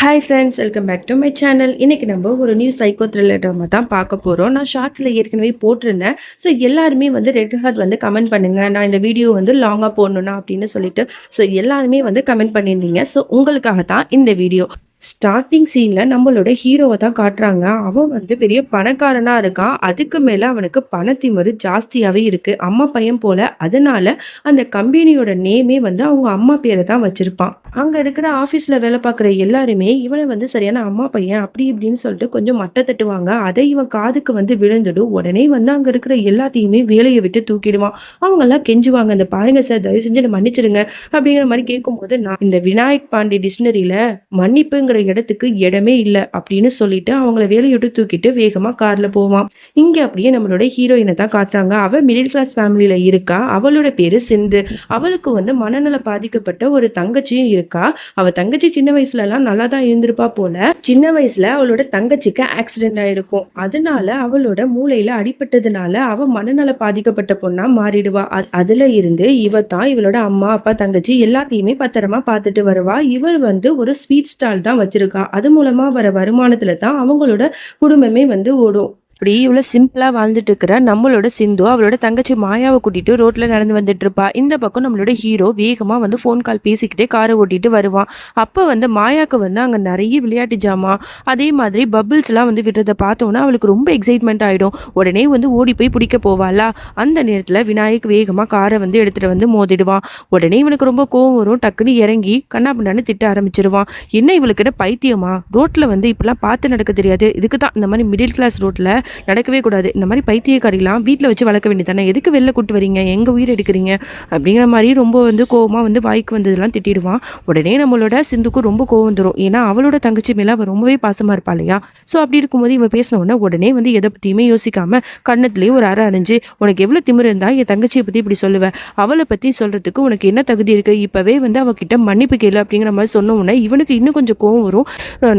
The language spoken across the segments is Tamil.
Hi friends welcome back to my channel இன்னைக்கு நம்ம ஒரு நியூ சைக்கோ த்ரில்லர் தான் பார்க்க போகிறோம் நான் ஷார்ட்ஸில் ஏற்கனவே போட்டிருந்தேன். ஸோ எல்லாருமே வந்து ரெட் ஹார்ட் வந்து கமெண்ட் பண்ணுங்கள் நான் இந்த வீடியோ வந்து லாங்காக போடணும்னா அப்படின்னு சொல்லிட்டு. ஸோ எல்லாருமே வந்து கமெண்ட் பண்ணியிருந்தீங்க. ஸோ உங்களுக்காக தான் இந்த வீடியோ ஸ்டார்டிங் சீனில் நம்மளோட ஹீரோவை தான் காட்டுறாங்க. அவன் வந்து பெரிய பணக்காரனாக இருக்கான் அதுக்கு மேலே அவனுக்கு பணத்திமறு ஜாஸ்தியாகவே இருக்குது அம்மா பையன் போல. அதனால அந்த கம்பெனியோட நேமே வந்து அவங்க அம்மா பேரை தான் வச்சுருப்பான். அங்கே இருக்கிற ஆஃபீஸில் வேலை பார்க்குற எல்லாருமே இவனை வந்து சரியான அம்மா பையன் அப்படி இப்படின்னு சொல்லிட்டு கொஞ்சம் மட்டை தட்டுவாங்க. அதை இவன் காதுக்கு வந்து விழுந்துடும். உடனே வந்து அங்கே இருக்கிற எல்லாத்தையுமே வேலையை விட்டு தூக்கிடுவான். அவங்கெல்லாம் கெஞ்சுவாங்க. இந்த பாருங்க சார் தயவு செஞ்சு மன்னிச்சிடுங்க அப்படிங்கிற மாதிரி கேட்கும்போது நான் இந்த விநாயக் பாண்டி டிக்ஷனரியில் மன்னிப்பு மன்னிப்புங்கிற இடத்துக்கு இடமே இல்லை அப்படின்னு சொல்லிட்டு அவங்கள வேலையை விட்டு தூக்கிட்டு வேகமாக காரில் போவான். இங்கே அப்படியே நம்மளோட ஹீரோயினை தான் காட்டுறாங்க. அவள் மிடில் கிளாஸ் ஃபேமிலியில் இருக்கா? அவளோட பேர் சிந்து. அவளுக்கு வந்து மனநல பாதிக்கப்பட்ட ஒரு தங்கச்சியும் இருக்கா? அவள் தங்கச்சி சின்ன வயசுலலாம் நல்லா தான் இருந்திருப்பா போல. சின்ன வயசில் அவளோட தங்கச்சிக்கு ஆக்சிடென்ட் ஆயிருக்கும். அதனால அவளோட மூளையில் அடிபட்டதுனால அவள் மனநல பாதிக்கப்பட்ட பொண்ணாக மாறிடுவா. அ- இருந்து இவ தான் இவளோட அம்மா அப்பா தங்கச்சி எல்லாத்தையுமே பத்திரமா பார்த்துட்டு வருவா. இவர் வந்து ஒரு ஸ்வீட் ஸ்டால் தான் வச்சிருக்கா. அது மூலமா வர வருமானத்துல தான் அவங்களோட குடும்பமே வந்து ஓடும். இப்படி இவ்வளோ சிம்பிளாக வாழ்ந்துட்டு இருக்கிற நம்மளோட சிந்து அவளோட தங்கச்சி மாயாவை கூட்டிட்டு ரோட்ல நடந்து வந்துட்டு இருப்பா. இந்த பக்கம் நம்மளோட ஹீரோ வேகமாக வந்து ஃபோன் கால் பேசிக்கிட்டே காரை ஓட்டிட்டு வருவான். அப்போ வந்து மாயாவுக்கு வந்து அங்கே நிறைய விளையாட்டு ஜாமான் அதே மாதிரி பபிள்ஸ்லாம் வந்து விடுறத பார்த்தோன்னா அவளுக்கு ரொம்ப எக்ஸைட்மெண்ட் ஆகிடும் உடனே வந்து ஓடி போய் பிடிக்க போவாளா? அந்த நேரத்தில் விநாயக் வேகமாக காரை வந்து எடுத்துகிட்டு வந்து மோதிடுவான். உடனே இவனுக்கு ரொம்ப கோவம் வரும். டக்குன்னு இறங்கி கண்ணா பின்னான்னு திட்ட ஆரம்பிச்சிருவான். என்ன இவளுக்கு பைத்தியமா? ரோட்டில் வந்து இப்படிலாம் பார்த்து நடக்க தெரியாது. இதுக்கு தான் இந்த மாதிரி மிடில் கிளாஸ் ரோட்டில் நடக்கவே கூடாது. இந்த மாதிரி பைத்தியக்காரிலாம் வீட்டில் வச்சு வளர்க்க வேண்டியதானே எதுக்கு வெளில கூட்டு வரீங்க? எங்கே உயிர் எடுக்கிறீங்க? அப்படிங்கிற மாதிரி ரொம்ப வந்து கோவமாக வந்து வாய்க்கு வந்ததெல்லாம் திட்டிடுவான். உடனே நம்மளோட சிந்துக்கு ரொம்ப கோவம் வந்துடும் ஏன்னா அவளோட தங்கச்சி மேலே அவள் ரொம்பவே பாசமாக இருப்பா இல்லையா? ஸோ அப்படி இருக்கும்போது இவன் பேசின உடனே உடனே வந்து எதை பற்றியுமே யோசிக்காம கண்ணத்துலேயே ஒரு அரை அரைஞ்சு உனக்கு எவ்வளோ திமிரு இருந்தால் என் தங்கச்சியை பற்றி இப்படி சொல்லுவேன் அவளை பற்றி சொல்கிறதுக்கு உனக்கு என்ன தகுதி இருக்குது இப்போவே வந்து அவகிட்ட மன்னிப்பு கேளு அப்படிங்கிற மாதிரி சொன்ன உடனே இவனுக்கு இன்னும் கொஞ்சம் கோவம் வரும்.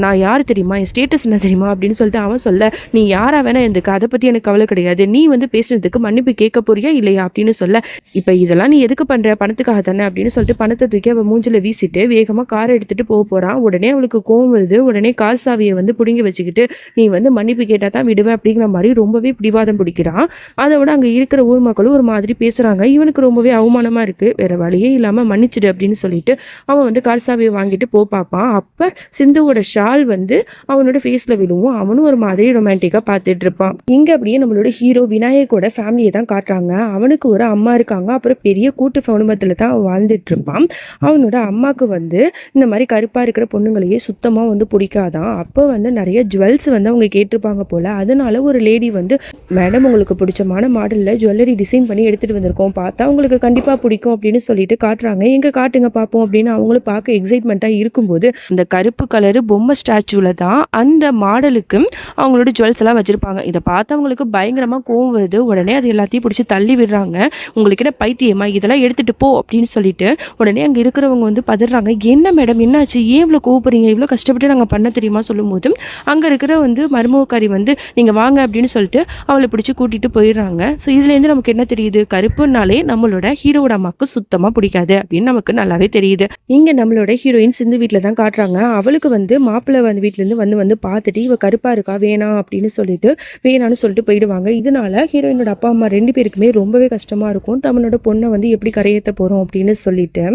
நான் யார் தெரியுமா? என் ஸ்டேட்டஸ் என்ன தெரியுமா? அப்படின்னு சொல்லிட்டு அவன் சொல்ல நீ யாராக வேணா இருந்துக்க? அதை பற்றி எனக்கு கவலை கிடையாது. நீ வந்து பேசுனதுக்கு மன்னிப்பு கேட்க போறியா இல்லையா அப்படின்னு சொல்ல. இப்போ இதெல்லாம் நீ எதுக்கு பண்ணுற பணத்துக்காக தானே அப்படின்னு சொல்லிட்டு பணத்தை தூக்கி அவள் மூஞ்சில் வீசிட்டு வேகமாக காரை எடுத்துகிட்டு போக போகிறான் உடனே அவளுக்கு கோவம் வருது. உடனே கால் சாவியை வந்து பிடுங்கி வச்சுக்கிட்டு நீ வந்து மன்னிப்பு கேட்டால் தான் விடுவேன் அப்படிங்கிற மாதிரி ரொம்பவே பிடிவாதம் பிடிக்கிறான். அதை விட அங்கே இருக்கிற ஊர் மக்களும் ஒரு மாதிரி பேசுகிறாங்க இவனுக்கு ரொம்பவே அவமானமாக இருக்குது வேற வழியே இல்லாமல் மன்னிச்சிடு அப்படின்னு சொல்லிட்டு அவன் வந்து கால் சாவியை வாங்கிட்டு போ பார்ப்பான். அப்போ சிந்துவோட ஷால் வந்து அவனோட ஃபேஸில் விழுவும். அவனும் ஒரு மாதிரி ரொமான்டிக்காக பார்த்துட்டு இருப்பான். இங்கே அப்படியே நம்மளோட ஹீரோ விநாயகோட ஃபேமிலியை தான் காட்டுறாங்க. அவனுக்கு ஒரு அம்மா இருக்காங்க. அப்புறம் பெரிய கூட்டு குடும்பத்தில் தான் அவன் வாழ்ந்துட்டு இருப்பான். அவனோட அம்மாவுக்கு வந்து இந்த மாதிரி கருப்பாக இருக்கிற பொண்ணுங்களையே சுத்தமாக வந்து பிடிக்காதான். அப்போ வந்து நிறைய ஜுவல்ஸ் வந்து அவங்க கேட்டிருப்பாங்க போல். அதனால ஒரு லேடி வந்து மேடம் உங்களுக்கு பிடிச்சமான மாடலில் ஜுவல்லரி டிசைன் பண்ணி எடுத்துகிட்டு வந்திருக்கோம். பார்த்தா உங்களுக்கு கண்டிப்பாக பிடிக்கும் அப்படின்னு சொல்லிட்டு காட்டுறாங்க. எங்கே காட்டுங்க பார்ப்போம் அப்படின்னு அவங்களும் பார்க்க எக்ஸைட்மெண்ட்டாக இருக்கும்போது அந்த கருப்பு கலரு பொம்மை ஸ்டாச்சுவில் தான் அந்த மாடலுக்கு அவங்களோட ஜுவல்ஸ் எல்லாம் வச்சுருப்பாங்க. இதை பார்த்தவங்களுக்கு பயங்கரமாக கோவம் வருது. உடனே அது எல்லாத்தையும் பிடிச்சி தள்ளி விடுறாங்க. உங்களுக்கு என்ன பைத்தியமா? இதெல்லாம் எடுத்துகிட்டு போ அப்படின்னு சொல்லிட்டு உடனே அங்கே இருக்கிறவங்க வந்து பதறாங்க. என்ன மேடம்? என்னாச்சு? ஏன் இவ்வளோ கோவப்படுறீங்க? இவ்வளோ கஷ்டப்பட்டு நாங்கள் பண்ண தெரியுமா? சொல்லும்போது அங்கே இருக்கிற வந்து மருமகக்காரி வந்து நீங்கள் வாங்க அப்படின்னு சொல்லிட்டு அவளை பிடிச்சி கூட்டிகிட்டு போயிடுறாங்க. ஸோ இதுலேருந்து நமக்கு என்ன தெரியுது? கருப்புனாலே நம்மளோட ஹீரோவோட அம்மாவுக்கு சுத்தமாக பிடிக்காது அப்படின்னு நமக்கு நல்லாவே தெரியுது. இங்கே நம்மளோட ஹீரோயின் சிந்து வீட்டில் தான் காட்டுறாங்க. அவளுக்கு வந்து மாப்பிள்ளை வந்து வீட்டிலேருந்து வந்து வந்து பார்த்துட்டு இவ கருப்பாக இருக்கா? வேணாம் அப்படின்னு சொல்லிட்டு வேணான்னு சொல்லிட்டு போயிடுவாங்க. இதனால ஹீரோயினோட அப்பா அம்மா ரெண்டு பேருக்குமே ரொம்பவே கஷ்டமாக இருக்கும். தமிழோட பொண்ணை வந்து எப்படி கரையேற்ற போகிறோம் அப்படின்னு சொல்லிட்டு.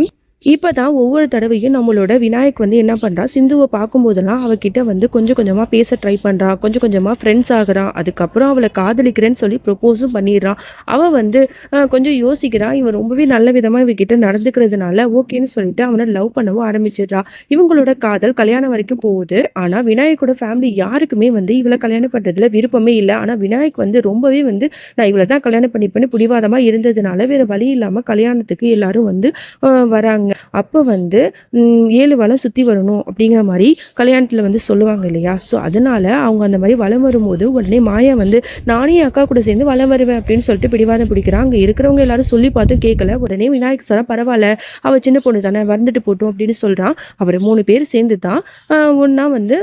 இப்போ தான் ஒவ்வொரு தடவையும் நம்மளோட விநாயக் வந்து என்ன பண்ணுறா சிந்துவை பார்க்கும்போதெல்லாம் அவகிட்ட வந்து கொஞ்சம் கொஞ்சமாக பேச ட்ரை பண்ணுறா கொஞ்சம் கொஞ்சமாக ஃப்ரெண்ட்ஸ் ஆகிறான் அதுக்கப்புறம் அவளை காதலிக்கிறேன்னு சொல்லி ப்ரொப்போஸும் பண்ணிடுறான் அவள் வந்து கொஞ்சம் யோசிக்கிறான் இவன் ரொம்பவே நல்ல விதமாக இவகிட்ட நடந்துக்கிறதுனால ஓகேன்னு சொல்லிட்டு அவனை லவ் பண்ணவும் ஆரம்பிச்சிடுறா. இவங்களோட காதல் கல்யாணம் வரைக்கும் போகுது. ஆனால் விநாயக்கோட ஃபேமிலி யாருக்குமே வந்து இவளை கல்யாணம் பண்ணுறதுல விருப்பமே இல்லை. ஆனால் விநாயக் வந்து ரொம்பவே வந்து நான் இவளை தான் கல்யாணம் பண்ணிப்பேன்னு பிடிவாதமாக இருந்ததுனால வேறு வழி இல்லாமல் கல்யாணத்துக்கு எல்லாரும் வந்து வராங்க. அப்போ வந்து ஏழு வளம் சுற்றி வரணும் அப்படிங்கிற மாதிரி கல்யாணத்தில் வந்து சொல்லுவாங்க இல்லையா? ஸோ அதனால் அவங்க அந்த மாதிரி வலம் வரும்போது உடனே மாயா வந்து நானே அக்கா கூட சேர்ந்து வளம் வருவேன் அப்படின்னு சொல்லிட்டு பிடிவாதம் பிடிக்கிறான். அங்கே இருக்கிறவங்க எல்லாரும் சொல்லி பார்த்தும் கேட்கல. உடனே விநாயகர் சாரா பரவாயில்ல அவள் சின்ன பொண்ணு தானே வந்துட்டு போட்டோம் அப்படின்னு சொல்கிறான் அவர் மூணு பேர் சேர்ந்து தான் ஒன்றா வந்து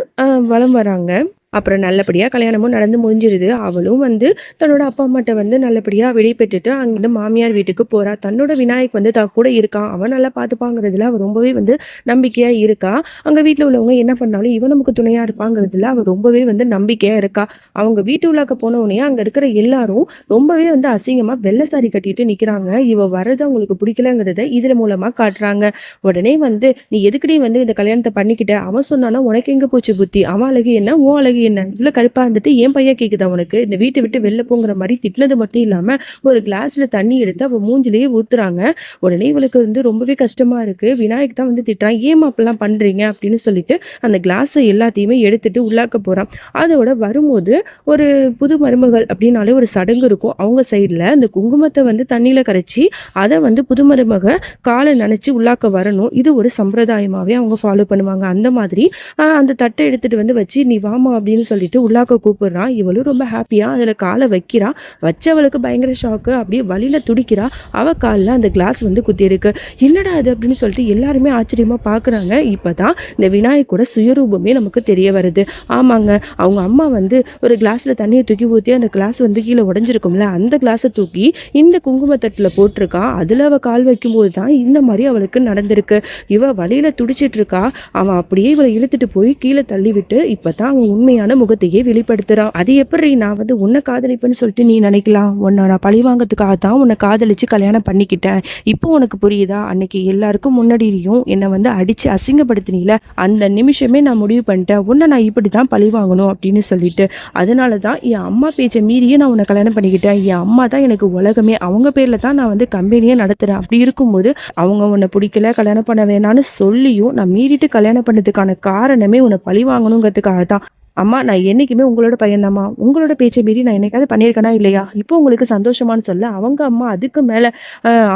வளம் வலம் வராங்க. அப்புறம் நல்லபடியாக கல்யாணமும் நடந்து முடிஞ்சிருது. அவளும் வந்து தன்னோட அப்பா அம்மாட்ட வந்து நல்லபடியாக வெளிப்பட்டுட்டு அங்கேருந்து மாமியார் வீட்டுக்கு போகிறா தன்னோட விநாயக் வந்து தான் கூட இருக்கான். அவன் நல்லா பார்த்துப்பாங்கிறதுல அவள் ரொம்பவே வந்து நம்பிக்கையாக இருக்கா. அங்கே வீட்டில் உள்ளவங்க என்ன பண்ணாலும் இவன் நமக்கு துணையாக இருப்பாங்கிறதுல அவள் ரொம்பவே வந்து நம்பிக்கையாக இருக்கா. அவங்க வீட்டு உள்ளாக்க போனவுனே அங்கே இருக்கிற எல்லாரும் ரொம்பவே வந்து அசிங்கமாக வெள்ளை சாரி கட்டிட்டு நிற்கிறாங்க இவ வர்றது அவங்களுக்கு பிடிக்கலங்கிறத இதில் மூலமாக காட்டுறாங்க. உடனே வந்து "நீ எதுக்கடி வந்து இந்த கல்யாணத்தை பண்ணிக்கிட்ட? அவன் சொன்னானா உனக்கு எங்கே போச்சு புத்தி? அவன் அழகு என்ன? உன் அழகு என்ன? இவ்வளோ கருப்பா இருந்துட்டு என் பையன் கேக்குதா உனக்கு? இந்த வீட்டை விட்டு வெளில போங்கிற மாதிரி திட்டினது மட்டும் இல்லாம ஒரு கிளாஸ்ல தண்ணி எடுத்து அவ மூஞ்சிலேயே ஊத்துறாங்க. உடனே இவளுக்கு வந்து ரொம்பவே கஷ்டமா இருக்கு. விநாயக் தான் வந்து திட்டுறான். "ஏம்மா அப்படிலாம் பண்றீங்க?" அப்படின்னு சொல்லிட்டு அந்த கிளாஸை எல்லாத்தையுமே எடுத்துட்டு உள்ளாக்க போறான். அதோட வரும்போது ஒரு புது மருமகள் அப்படின்னாலே ஒரு சடங்கு இருக்கும். அவங்க சைடுல அந்த குங்குமத்தை வந்து தண்ணியில் கரைச்சி அதை வந்து புது மருமக காலை நனைச்சு உள்ளாக்க வரணும். இது ஒரு சம்பிரதாயமாவே அவங்க ஃபாலோ பண்ணுவாங்க. அந்த மாதிரி அந்த தட்டை எடுத்துட்டு வந்து வச்சு, "நீ வாமா அப்படின்னு அப்படின்னு சொல்லிட்டு உள்ளாக்க கூப்பிடுறான். இவளும் ரொம்ப ஹாப்பியாக அதில் காலை வைக்கிறா. வச்சவளுக்கு பயங்கர ஷாக்கு. அப்படியே வலியில துடிக்கிறா. அவள் காலில் அந்த கிளாஸ் வந்து குத்தியிருக்கு. "என்னடா இது?" அப்படின்னு சொல்லிட்டு எல்லாருமே ஆச்சரியமா பார்க்குறாங்க. இப்பதான் இந்த விநாயகோட சுயரூபமே நமக்கு தெரிய வருது. ஆமாங்க, அவங்க அம்மா வந்து ஒரு கிளாஸில் தண்ணியை தூக்கி ஊற்றி அந்த கிளாஸ் வந்து கீழே உடஞ்சிருக்கும்ல அந்த கிளாஸை தூக்கி இந்த குங்குமத்தட்டில் போட்டிருக்கா அதில் அவள் கால் வைக்கும்போது தான் இந்த மாதிரி அவளுக்கு நடந்திருக்கு. இவள் வலியில துடிச்சிட்டு இருக்கா. அவன் அப்படியே இவளை இழுத்துட்டு போய் கீழே தள்ளிவிட்டு இப்பதான் அவன் உண்மையான முகத்தையே வெளிப்படுத்துறான். "அது எப்படி நான் வந்து உன்னை காதலிப்பேன்னு சொல்லிட்டு நீ நினைக்கலாம். உன்னை நான் பழிவாங்கறதுக்காக தான் உன்னை காதலிச்சு கல்யாணம் பண்ணிக்கிட்டேன். இப்போ உனக்கு புரியுதா? அன்னைக்கு எல்லாருக்கும் முன்னாடியும் என்னை வந்து அடிச்சு அசிங்கப்படுத்தினீல, அந்த நிமிஷமே நான் முடிவு பண்ணிட்டேன். உன்னை நான் இப்படி தான் பழி வாங்கணும் அப்படின்னு சொல்லிட்டு. அதனால தான் என் அம்மா பேச்சை மீறியே நான் உன்னை கல்யாணம் பண்ணிக்கிட்டேன். என் அம்மா தான் எனக்கு உலகமே. அவங்க பேரில் தான் நான் வந்து கம்பெனியே நடத்துகிறேன் அப்படி இருக்கும்போது அவங்க உன்னை பிடிக்கல, கல்யாணம் பண்ண வேணான்னு சொல்லியும் நான் மீறிட்டு கல்யாணம் பண்ணதுக்கான காரணமே உன்னை பழி வாங்கணுங்கிறதுக்காக தான். அம்மா நான் என்றைக்குமே உங்களோட பையன்தாம்மா. உங்களோட பேச்சை மீறி நான் என்னைக்காவது பண்ணியிருக்கேனா இல்லையா? இப்போ உங்களுக்கு சந்தோஷமான்னு சொல்ல, அவங்க அம்மா அதுக்கு மேலே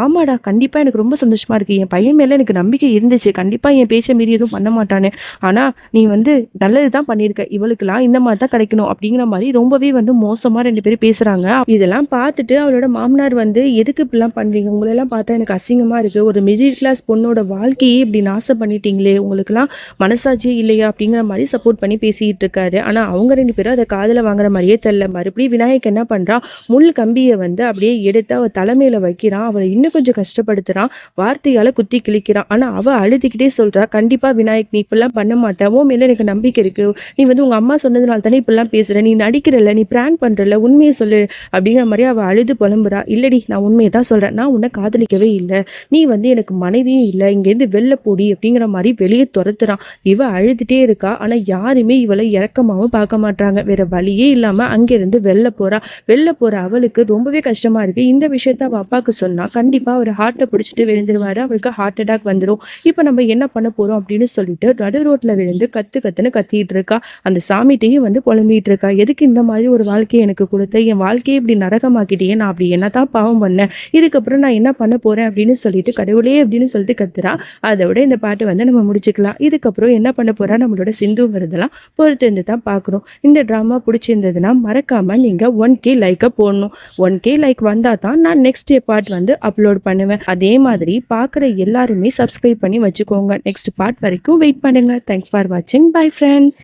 ஆமாடா, கண்டிப்பாக எனக்கு ரொம்ப சந்தோஷமாக இருக்குது என் பையன் மேலே எனக்கு நம்பிக்கை இருந்துச்சு. கண்டிப்பாக என் பேச்சை மீறி எதுவும் பண்ண மாட்டானே ஆனால் நீ வந்து நல்லது தான் பண்ணியிருக்க. இவளுக்கெல்லாம் இந்த மாதிரி தான் கிடைக்கணும்." அப்படிங்கிற மாதிரி ரொம்பவே வந்து மோசமாக ரெண்டு பேரும் பேசுகிறாங்க இதெல்லாம் பார்த்துட்டு அவளோட மாமனார் வந்து, "எதுக்கு இப்படிலாம் பண்ணுறீங்க உங்களெல்லாம் பார்த்தா எனக்கு அசிங்கமாக இருக்குது ஒரு மிடில் கிளாஸ் பொண்ணோட வாழ்க்கையே இப்படி நாசம் பண்ணிட்டீங்களே! உங்களுக்குலாம் மனசாட்சியே இல்லையா?" அப்படிங்கிற மாதிரி சப்போர்ட் பண்ணி பேசிகிட்டு இருக்காரு. ஆனால் அவங்க ரெண்டு பேரும் அதை காதில் வாங்குற மாதிரியே தெரில மறுபடியும் விநாயக் என்ன பண்ணுறான் முள் கம்பியை வந்து அப்படியே எடுத்து அவள் தலைமையில் வைக்கிறான். அவளை இன்னும் கொஞ்சம் கஷ்டப்படுத்துகிறான் வார்த்தையால் குத்தி கிழிக்கிறான். ஆனால் அவள் அழுதுகிட்டே சொல்கிறா கண்டிப்பாக விநாயக் நீ இப்படிலாம் பண்ண மாட்டேன் உன் மேலே எனக்கு நம்பிக்கை இருக்குது நீ வந்து உங்கள் அம்மா சொன்னதுனால தானே இப்படிலாம் பேசுகிற நீ நடிக்கிறல்ல, நீ பிராங்க் பண்ணுறல உண்மையை சொல்லு." அப்படிங்கிற மாதிரி அவள் அழுது புலம்புறா. "இல்லடி நான் உண்மையை தான் சொல்கிறேன் நான் உன்னை காதலிக்கவே இல்லை நீ வந்து எனக்கு மனைவியும் இல்லை இங்கேருந்து வெளில போடி." அப்படிங்கிற மாதிரி வெளியே துரத்துறான் இவள் அழுதுகிட்டே இருக்கா. ஆனால் யாருமே இவளை இறக்க இரக்கமாவும் பார்க்க மாட்டாங்க வேறு வழியே இல்லாமல் அங்கேருந்து வெளில போகிறா வெளில போகிற அவளுக்கு ரொம்பவே கஷ்டமாக இருக்குது இந்த விஷயத்த அவள் அப்பாவுக்கு சொன்னால் கண்டிப்பாக அவர் ஹார்ட்டை பிடிச்சிட்டு விழுந்துருவார் அவளுக்கு ஹார்ட் அட்டாக் வந்துடும் இப்போ நம்ம என்ன பண்ண போகிறோம் அப்படின்னு சொல்லிட்டு நடு ரோட்டில் விழுந்து கத்து கத்துன்னு கத்திட்டு இருக்கா. அந்த சாமிகிட்டையும் வந்து புலம்பிகிட்டு இருக்கா. "எதுக்கு இந்த மாதிரி ஒரு வாழ்க்கையை எனக்கு கொடுத்த என் வாழ்க்கையை இப்படி நரகமாக்கிட்டியே. நான் அப்படி என்னதான் பாவம் பண்ணேன்? இதுக்கப்புறம் நான் என்ன பண்ண போகிறேன் அப்படின்னு சொல்லிட்டு கடவுளே அப்படின்னு சொல்லிட்டு கத்துறா. அதோட இந்த பாட்டு வந்து நம்ம முடிச்சுக்கலாம். இதுக்கப்புறம் என்ன பண்ண போகிறா நம்மளோட சிந்துங்கிறதெல்லாம் பொறுத்திருந்து தான் பார்க்கணும். இந்த ட்ராமா பிடிச்சிருந்ததுன்னா மறக்காம நீங்க 1K லைக்க போடணும். ஒன் கே லைக் வந்தா தான் நான் நெக்ஸ்ட் பார்ட் வந்து அப்லோட் பண்ணுவேன். அதே மாதிரி பார்க்குற எல்லாருமே சப்ஸ்கிரைப் பண்ணி வச்சுக்கோங்க. நெக்ஸ்ட் பார்ட் வரைக்கும் வெயிட் பண்ணுங்க. தேங்க்ஸ் ஃபார் வாட்சிங். Bye friends